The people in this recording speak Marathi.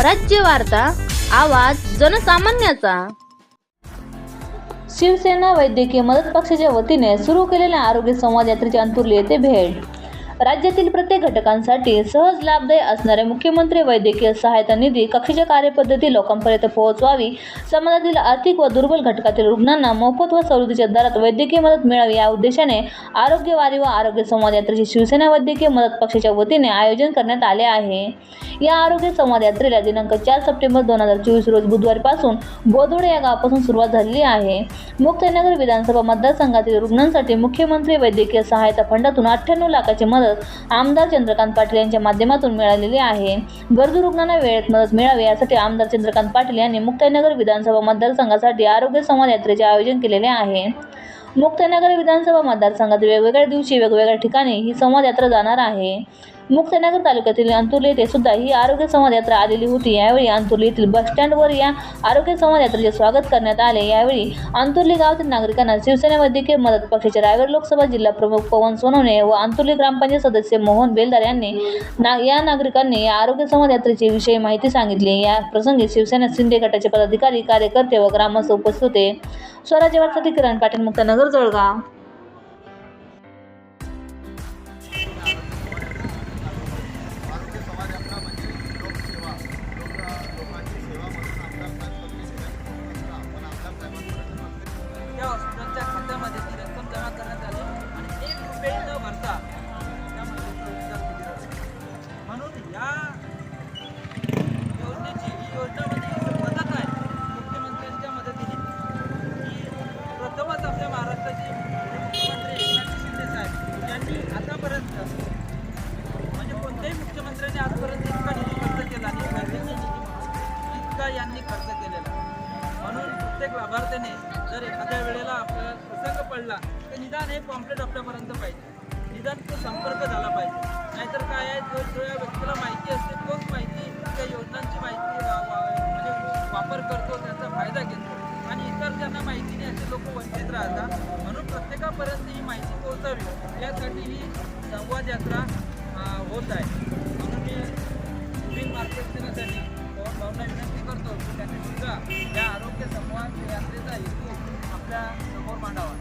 स्वराज्य वार्ता आवाज जनसामान्याचा. शिवसेना वैद्यकीय मदत पक्षाच्या वतीने सुरू केलेल्या आरोग्य संवाद यात्रेची अंतुर्ली येथे भेट. राज्यातील प्रत्येक घटकांसाठी सहज लाभदायी असणारे मुख्यमंत्री वैद्यकीय सहायता निधी कक्षेच्या कार्यपद्धती लोकांपर्यंत पोहोचवावी समाजातील आर्थिक व दुर्बल घटकातील रुग्णांना मोफत व सवलतीच्या दरात वैद्यकीय मदत मिळावी या उद्देशाने आरोग्य वारी व आरोग्य संवाद यात्रेची शिवसेना वैद्यकीय मदत पक्षाच्या वतीने आयोजन करण्यात आले आहे. या आरोग्य संवाद यात्रेला दिनांक चार सप्टेंबर दोन हजार चोवीस रोज बुधवारपासून बोधोडे या गावापासून सुरुवात झालेली आहे. मुक्तनगर विधानसभा मतदारसंघातील रुग्णांसाठी मुख्यमंत्री वैद्यकीय सहायता फंडातून अठ्ठ्याण्णव लाखाची मदत आमदार चंद्रकांत पाटील यांच्या माध्यमातून मिळालेली आहे. गरजू रुग्णांना वेळेत मदत मिळावी यासाठी आमदार चंद्रकांत पाटील यांनी मुक्ताईनगर विधानसभा मतदारसंघासाठी आरोग्य संवाद यात्रेचे आयोजन केलेले आहे. मुक्तनगर विधानसभा मतदारसंघात वेगवेगळ्या दिवशी वेगवेगळ्या ठिकाणी ही संवाद यात्रा जाणार आहे. मुक्तनगर तालुक्यातील अंतुर्ली येथे सुद्धा ही आरोग्य संवाद यात्रा आलेली होती. यावेळी अंतुर्ली येथील बसस्टँडवर या आरोग्य संवाद यात्रेचे स्वागत करण्यात आले. यावेळी अंतुर्ली गावातील नागरिकांना शिवसेना वैद्यकीय मदत पक्षाचे रायगड लोकसभा जिल्हा प्रमुख पवन सोनवणे व अंतुर्ली ग्रामपंचायत सदस्य मोहन बेलदार यांनी ना या नागरिकांनी या आरोग्य संवाद यात्रेची विषयी माहिती सांगितली. या प्रसंगी शिवसेना शिंदे गटाचे पदाधिकारी कार्यकर्ते व ग्रामस्थ उपस्थित होते. स्वराज्य वार्तासाठी किरण पाटील मुक्तानगर जळगाव. म्हणून यांनी खर्च केलेला. म्हणून प्रत्येक लाभार्थ्याने जर एखाद्या वेळेला आपल्याला प्रसंग पडला तर निदान हे पॉम्पलेट आपल्यापर्यंत पाहिजे. निदान तो संपर्क झाला पाहिजे. नाहीतर काय आहे? जो जो या व्यक्तीला माहिती असते तोच माहिती त्या योजनांची माहिती म्हणजे वापर करतो त्याचा फायदा घेतो. आणि इतर ज्यांना माहिती नाही असे लोक वंचित राहतात. म्हणून प्रत्येकापर्यंत ही माहिती पोहोचावी. यासाठी ही संवाद यात्रा kita semua mandawan.